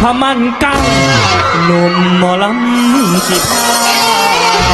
พมันกังหนุ่มหมอลำสิพา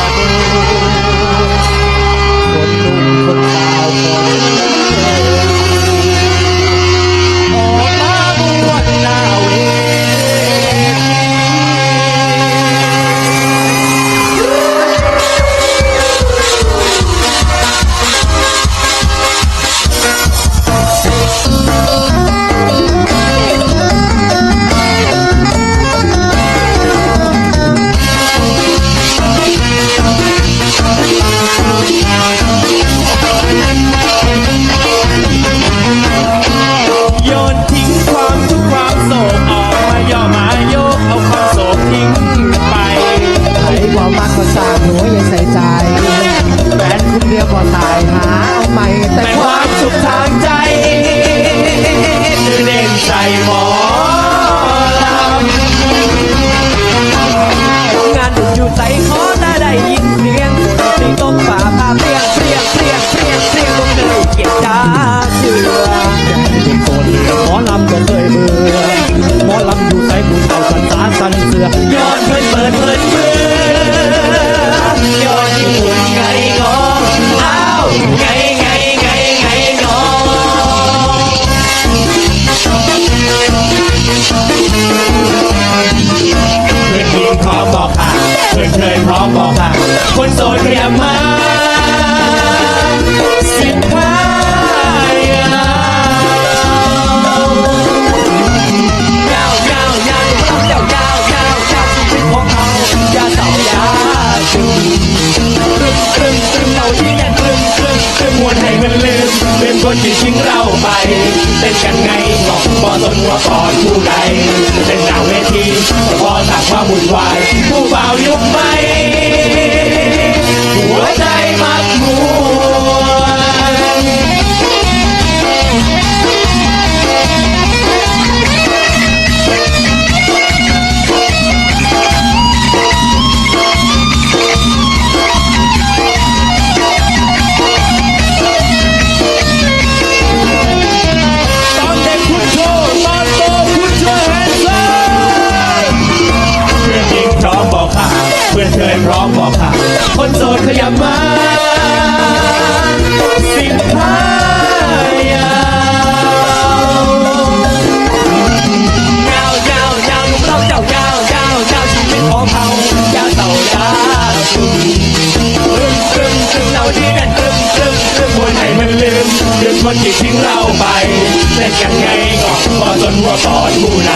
คนโสดเรียมมาสิบห้ายาวยาวยาวยาวยาวยาวยาวยาวชีวิตของเขาอย่าเต่ายาชูตรึงตรึงตรึงเราที่แน่นตรึงตรึงตรึงมวนให้มันลืมลืมคนที่ทิ้งเราไปเต้นกันไงบอก็พอสนหัวก่อนผู้ใดเต้นหน้าเวทีพอตักความวุ่นวายผู้บ่าวยุคใหม่ พร้อมบอกค่ะ คนโสดขยับมาสิบห้ายาวยาวยาวยาวต้องเจ้ายาวยาวยาวชีวิตของเขาย่าเต่ายาชูตรึงตรึงตรึงเราที่แน่นตรึงตรึงตรึงมวนให้มันลืมลืมคนที่ทิ้งเราไปเล่นกันไงก็พอจนหัวก่อนผู้ใด